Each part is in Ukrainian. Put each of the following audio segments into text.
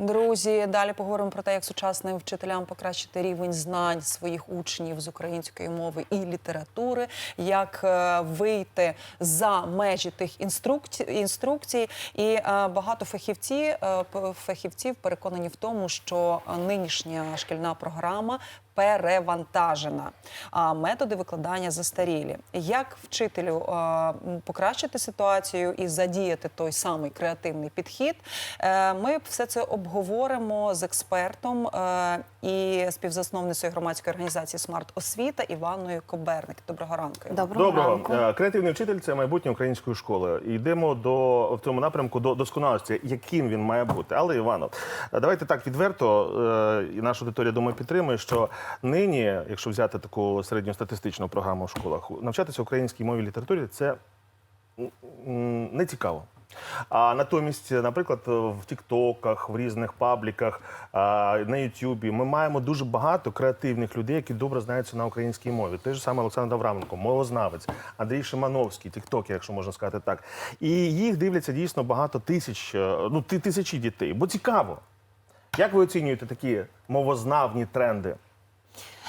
Друзі, далі поговоримо про те, як сучасним вчителям покращити рівень знань своїх учнів з української мови і літератури, як е, вийти за межі тих інструкцій. І е, багато фахівці, е, фахівців переконані в тому, що нинішня шкільна програма. Перевантажена, а методи викладання застарілі. Як вчителю е, покращити ситуацію і задіяти той самий креативний підхід? Е, Ми все це обговоримо з експертом е, і співзасновницею громадської організації Смарт Освіта Іваною Коберник. Доброго ранку. Доброго, Доброго. ранку. Креативний вчитель це майбутнє української школи. Йдемо до в цьому напрямку до досконалості, яким він має бути. Але Івано, давайте так відверто, і наша аудиторія думаю підтримує, що нині, якщо взяти таку середньостатистичну програму в школах, навчатися українській мові і літературі це не цікаво. А натомість, наприклад, в Тіктоках, в різних пабліках, на Ютубі ми маємо дуже багато креативних людей, які добре знаються на українській мові. Той же саме Олександр Авраменко, мовознавець, Андрій Шимановський, тіктокер, якщо можна сказати так. І їх дивляться дійсно багато тисяч, е, ну тисячі дітей. Бо цікаво. Як ви оцінюєте такі мовознавні тренди?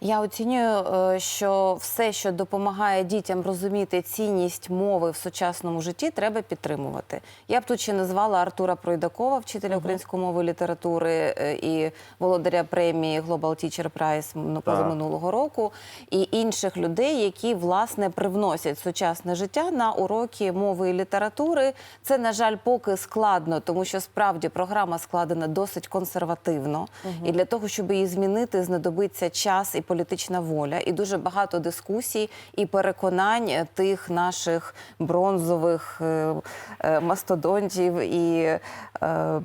Я оцінюю, е, що все, що допомагає дітям розуміти цінність мови в сучасному житті, треба підтримувати. Я б тут ще назвала Артура Пройдакова, вчителя української мови і літератури е, і володаря премії Global Teacher Prize позаминулого року, і інших людей, які власне привносять сучасне життя на уроки мови і літератури. Це, на жаль, поки складно, тому що справді програма складена досить консервативно. І для того, щоб її змінити, знадобиться час і політична воля, і дуже багато дискусій і переконань тих наших бронзових е, е, мастодонтів і е,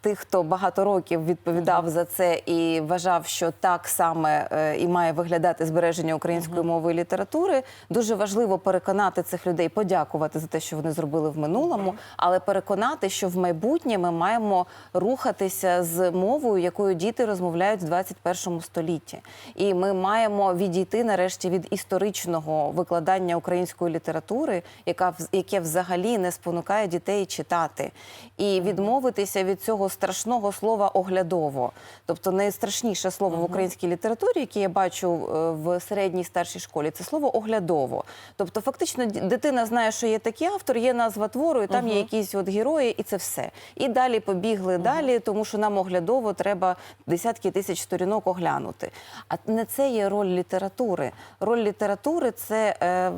тих, хто багато років відповідав за це і вважав, що так саме і має виглядати збереження української мови і літератури. Дуже важливо переконати цих людей, подякувати за те, що вони зробили в минулому, але переконати, що в майбутнє ми маємо рухатися з мовою, якою діти розмовляють в 21 столітті. І ми маємо відійти нарешті від історичного викладання української літератури, яка яке взагалі не спонукає дітей читати, і відмовитися від цього страшного слова оглядово. Тобто найстрашніше слово в українській літературі, яке я бачу е, в середній старшій школі, це слово оглядово. Тобто, фактично, дитина знає, що є такий автор, є назва твору, і там є якісь от герої, і це все. І далі побігли далі, тому що нам оглядово треба десятки тисяч сторінок оглянути. А не це є роль літератури. Роль літератури це. Е,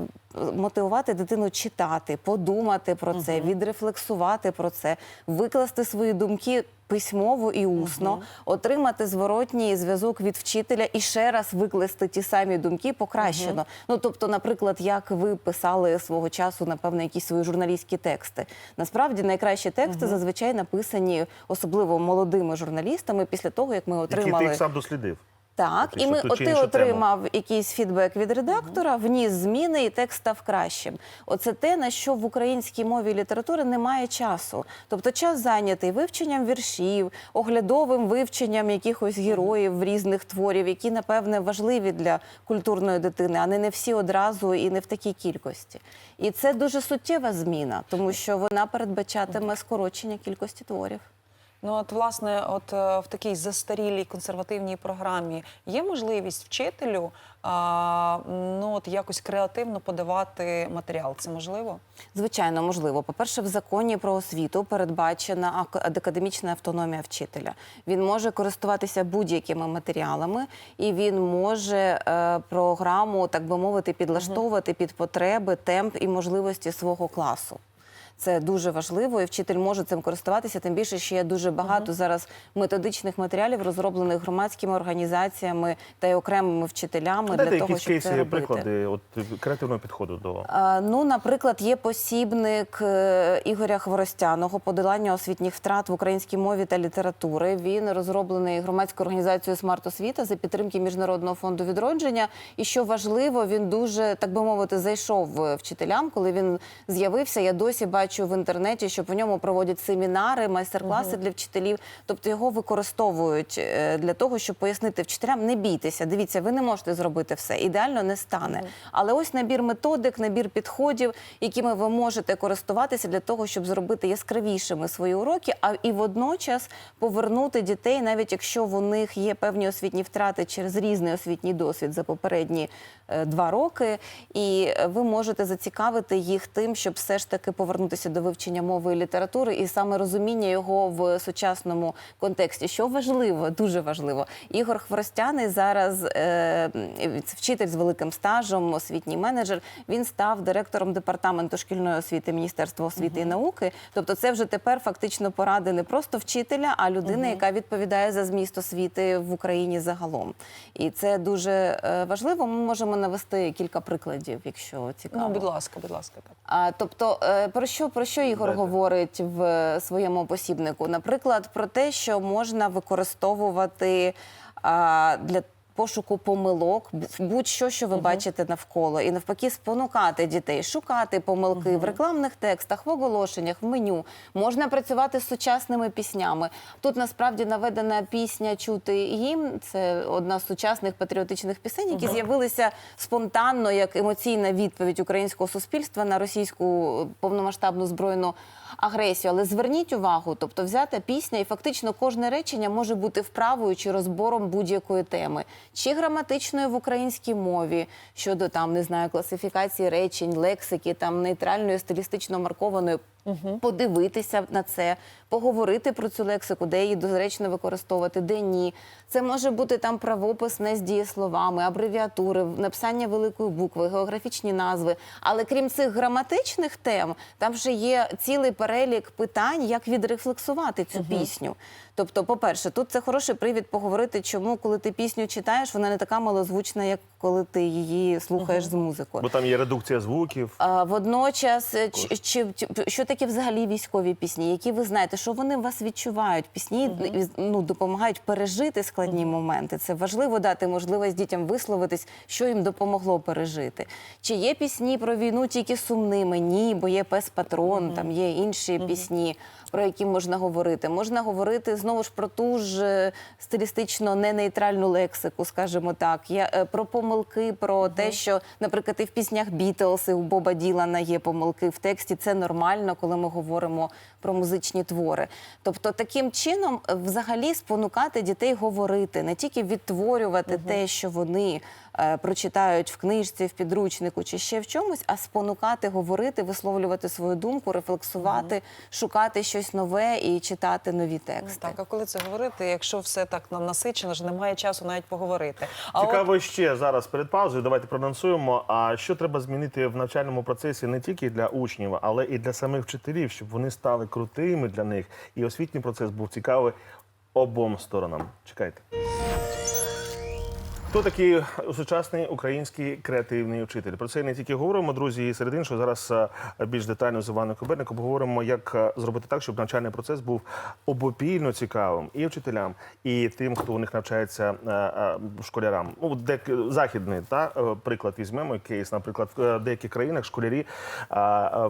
Мотивувати дитину читати, подумати про це, відрефлексувати про це, викласти свої думки письмово і усно, отримати зворотній зв'язок від вчителя і ще раз викласти ті самі думки покращено. Ну тобто, наприклад, як ви писали свого часу, напевно, якісь свої журналістські тексти. Насправді найкращі тексти зазвичай написані особливо молодими журналістами після того, як ми отримали Які ти їх сам дослідив? Так, і ми от ти іншу тему? отримав якийсь фідбек від редактора, вніс зміни, і текст став кращим. Оце те, на що в українській мові літератури немає часу. Тобто час зайнятий вивченням віршів, оглядовим вивченням якихось героїв різних творів, які напевне важливі для культурної дитини, а не не всі одразу і не в такій кількості. І це дуже суттєва зміна, тому що вона передбачатиме скорочення кількості творів. Ну от власне, от е, в такій застарілій консервативній програмі є можливість вчителю а, ну от якось креативно подавати матеріал. Це можливо? Звичайно, можливо. По-перше, в законі про освіту передбачена ак- академічна автономія вчителя. Він може користуватися будь-якими матеріалами, і він може е, програму, так би мовити, підлаштовувати під потреби, темп і можливості свого класу. Це дуже важливо, і вчитель може цим користуватися. Тим більше, що є дуже багато зараз методичних матеріалів, розроблених громадськими організаціями та й окремими вчителями Дайте для того, щоб кейси, це робити. приклади от, креативного підходу до Е, Ну, наприклад, є посібник е, Ігоря Хворостяного подолання освітніх втрат в українській мові та літератури. Він розроблений громадською організацією Смарт Освіта за підтримки Міжнародного фонду відродження. І що важливо, він дуже так би мовити зайшов е, вчителям. Коли він з'явився, я досі бачу бачу в інтернеті, що по ньому проводять семінари, майстер-класи для вчителів. Тобто його використовують е, для того, щоб пояснити вчителям, не бійтеся, дивіться, ви не можете зробити все. Ідеально не стане. Але ось набір методик, набір підходів, якими ви можете користуватися для того, щоб зробити яскравішими свої уроки, а і водночас повернути дітей, навіть якщо в них є певні освітні втрати через різний освітній досвід за попередні е, два роки, і е, ви можете зацікавити їх тим, щоб все ж таки повернутися до вивчення мови і літератури, і саме розуміння його в сучасному контексті. Що важливо, дуже важливо. Ігор Хворостяний зараз е, вчитель з великим стажем, освітній менеджер. Він став директором департаменту шкільної освіти Міністерства освіти і науки. Тобто, це вже тепер фактично поради не просто вчителя, а людини, яка відповідає за зміст освіти в Україні загалом. І це дуже е, важливо. Ми можемо навести кілька прикладів, якщо цікаво. Ну, будь ласка, будь ласка, так. А, тобто, е, про що, про що Ігор говорить в е, своєму посібнику? Наприклад, про те, що можна використовувати а, для пошуку помилок, будь-що, що ви бачите навколо, і навпаки, спонукати дітей, шукати помилки в рекламних текстах, в оголошеннях, в меню. Можна працювати з сучасними піснями. Тут насправді наведена пісня Чути гімн. Це одна з сучасних патріотичних пісень, які з'явилися спонтанно як емоційна відповідь українського суспільства на російську повномасштабну збройну агресію. Але зверніть увагу, тобто взята пісня, і фактично кожне речення може бути вправою чи розбором будь-якої теми, чи граматичною в українській мові щодо там не знаю класифікації речень, лексики, там нейтральної стилістично маркованої. Подивитися на це, поговорити про цю лексику, де її доречно використовувати, де ні. Це може бути там правопис не з дієсловами, абревіатури, написання великої букви, географічні назви. Але крім цих граматичних тем, там ще є цілий перелік питань, як відрефлексувати цю пісню. Тобто, по-перше, тут це хороший привід поговорити, чому, коли ти пісню читаєш, вона не така малозвучна, як коли ти її слухаєш з музикою. Бо там є редукція звуків. А, Водночас, е, чи, чи, що таке взагалі військові пісні, які ви знаєте, що вони вас відчувають? Пісні ну, допомагають пережити складні моменти. Це важливо дати можливість дітям висловитись, що їм допомогло пережити. Чи є пісні про війну тільки сумними? Ні, бо є пес патрон, там є інші пісні, про які можна говорити. Можна говорити знову ж про ту ж стилістично стилістично ненейтральну лексику, скажімо так. Я, е, про помилки, про те, що, наприклад, і в піснях Бітлз, і у Боба Ділана є помилки в тексті. Це нормально, коли ми говоримо про музичні твори. Тобто, таким чином, е, взагалі, спонукати дітей говорити, не тільки відтворювати те, що вони е, прочитають в книжці, в підручнику чи ще в чомусь, а спонукати говорити, висловлювати свою думку, рефлексувати, шукати щось нове і читати нові тексти. Так, а коли це говорити, якщо все так нам насичено, ж немає часу навіть поговорити. А от Цікаво ще зараз перед паузою. Давайте проанонсуємо. А що треба змінити в навчальному процесі не тільки для учнів, але і для самих вчителів, щоб вони стали крутими для них, і освітній процес був цікавий обом сторонам. Чекайте. Хто такий сучасний український креативний учитель? Про це не тільки говоримо, друзі. І серед іншого зараз е, більш детально з Іваною Коберником поговоримо, як е, зробити так, щоб навчальний процес був обопільно цікавим і вчителям, і тим, хто у них навчається е, школярам. Ну, де західний та приклад візьмемо кейс. Наприклад, в деяких країнах школярі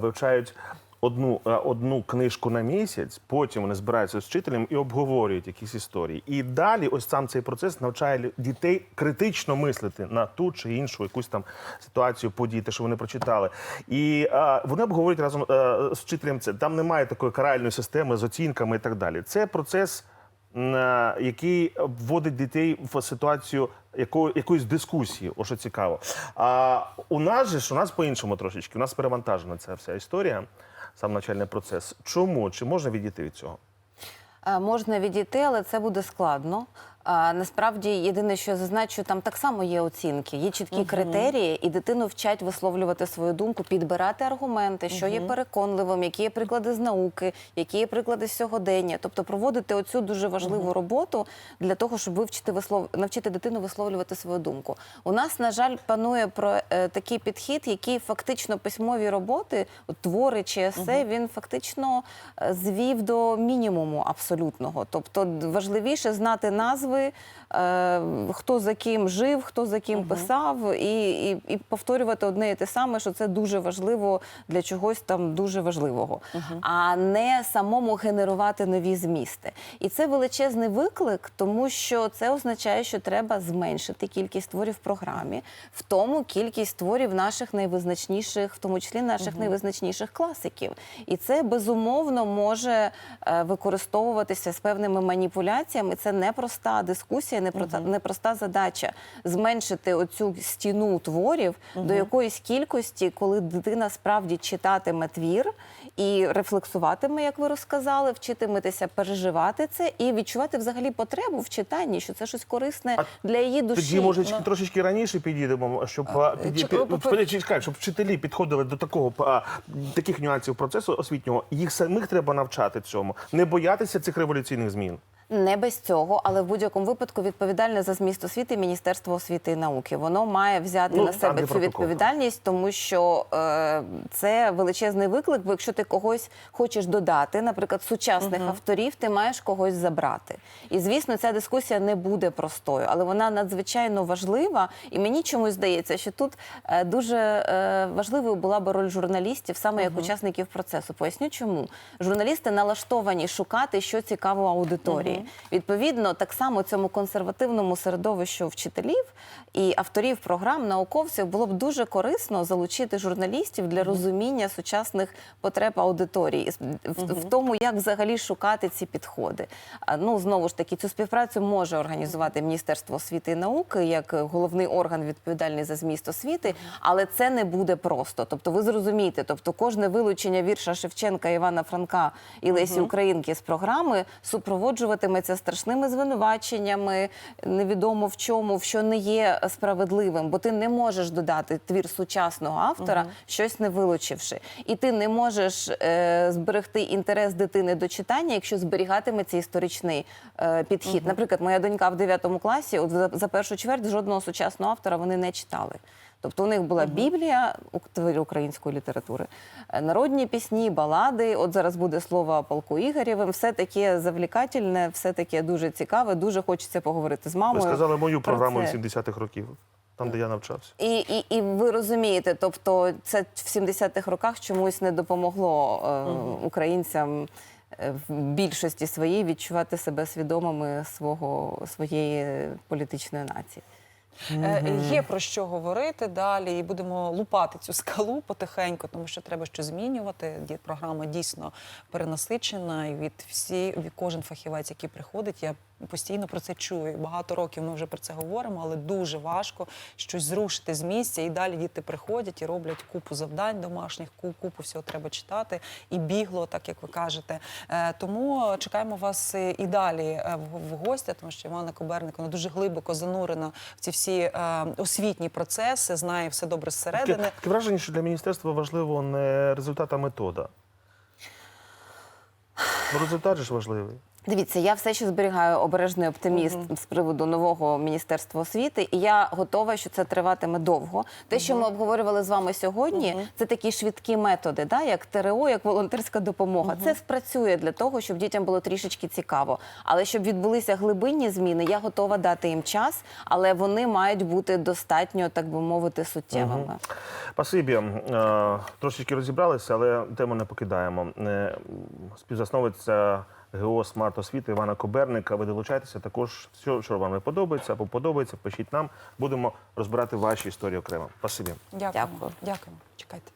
вивчають одну, е, одну книжку на місяць, потім вони збираються з вчителем і обговорюють якісь історії. І далі ось сам цей процес навчає дітей критично мислити на ту чи іншу якусь там ситуацію, події, те, що вони прочитали. І е, вони обговорюють разом е, з вчителем це. Там немає такої каральної системи з оцінками і так далі. Це процес. Який вводить дітей в ситуацію якої, якоїсь дискусії, о що цікаво. А у нас же ж у нас по-іншому трошечки. У нас перевантажена ця вся історія, сам навчальний процес. Чому? Чи можна відійти від цього? Е, Можна відійти, але це буде складно. Насправді, єдине, що я зазначу, там так само є оцінки, є чіткі критерії, і дитину вчать висловлювати свою думку, підбирати аргументи, що є переконливим, які є приклади з науки, які є приклади з сьогодення. Тобто проводити оцю дуже важливу роботу для того, щоб вивчити вислов... навчити дитину висловлювати свою думку. У нас, на жаль, панує про е, такий підхід, який фактично письмові роботи, от твори чи есе, він фактично е, звів до мінімуму абсолютного. Тобто важливіше знати назви назви, е, хто за ким жив, хто за ким писав, і, і, і повторювати одне і те саме, що це дуже важливо для чогось там дуже важливого, а не самому генерувати нові змісти. І це величезний виклик, тому що це означає, що треба зменшити кількість творів в програмі, в тому кількість творів наших найвизначніших, в тому числі наших найвизначніших класиків. І це безумовно може е, використовуватися з певними маніпуляціями. Це непроста дискусія, непроста, непроста задача зменшити оцю стіну творів до якоїсь кількості, коли дитина справді читатиме твір і рефлексуватиме, як ви розказали, вчитиметеся переживати це і відчувати взагалі потребу в читанні, що це щось корисне А для її душі. Тоді, може, трошечки раніше підійдемо, щоб а, піді- чи- ну, чекай, щоб вчителі підходили до такого таких нюансів процесу освітнього. Їх самих треба навчати цьому, не боятися цих революційних змін. Не без цього, але в будь-якому випадку відповідальне за зміст освіти Міністерство освіти і науки. Воно має взяти Ну, на себе цю відповідальність, тому що е, це величезний виклик. Бо якщо ти когось хочеш додати, наприклад, сучасних авторів, ти маєш когось забрати. І звісно, ця дискусія не буде простою, але вона надзвичайно важлива. І мені чомусь здається, що тут е, дуже е, важливою була би роль журналістів, саме як учасників процесу. Поясню, чому журналісти налаштовані шукати, що цікаво аудиторії. Відповідно, так само цьому консервативному середовищу вчителів і авторів програм, науковців було б дуже корисно залучити журналістів для розуміння сучасних потреб аудиторії, в, в тому, як взагалі шукати ці підходи. Ну знову ж таки, цю співпрацю може організувати Міністерство освіти і науки як головний орган відповідальний за зміст освіти, але це не буде просто. Тобто, ви зрозумієте, тобто кожне вилучення вірша Шевченка, Івана Франка і Лесі Українки з програми супроводжуватиметься страшними звинуваченнями, невідомо в чому, в що не є справедливим, бо ти не можеш додати твір сучасного автора, щось не вилучивши, і ти не можеш е, зберегти інтерес дитини до читання, якщо зберігатиметься історичний е, підхід. Наприклад, моя донька в 9 класі, от за, за першу чверть жодного сучасного автора вони не читали. Тобто у них була Біблія, у- твори української літератури, е, народні пісні, балади. От зараз буде слово о полку Ігорєвим. Все таке завлікательне, все таке дуже цікаве. Дуже хочеться поговорити з Ви мамою. сказали мою про програму це. 80-х років, там, де я навчався. І, і, і ви розумієте, тобто це в 70-х роках чомусь не допомогло е, українцям е, в більшості своїй відчувати себе свідомими свого своєї політичної нації. Е, Є про що говорити далі, і будемо лупати цю скалу потихеньку, тому що треба щось змінювати. Програма дійсно перенасичена, і від всі від кожен фахівець, який приходить, я постійно про це чую. Багато років ми вже про це говоримо, але дуже важко щось зрушити з місця. І далі діти приходять і роблять купу завдань домашніх, купу всього треба читати і бігло, так як ви кажете. Е, Тому чекаємо вас і далі в- в гостя, тому що Івана Коберник вона дуже глибоко занурена в ці всі е, освітні процеси, знає все добре зсередини. Таке, таке враження, що для міністерства важливо не результат, а метода. Ну, результат ж важливий. Дивіться, я все ще зберігаю обережний оптимізм з приводу нового міністерства освіти, і я готова, що це триватиме довго. Те, що ми обговорювали з вами сьогодні, це такі швидкі методи, да, як ТРО, як волонтерська допомога. Це спрацює для того, щоб дітям було трішечки цікаво. Але щоб відбулися глибинні зміни, я готова дати їм час, але вони мають бути достатньо, так би мовити, суттєвими. Спасибі. Е, Трошечки розібралися, але тему не покидаємо. Е, Співзасновиця ГО «Смарт освіти» Івана Коберника. Ви долучайтеся також. Все, що вам не подобається або подобається, пишіть нам. Будемо розбирати ваші історії окремо. Спасибі. Дякую. Дякую. Дякую. Чекайте.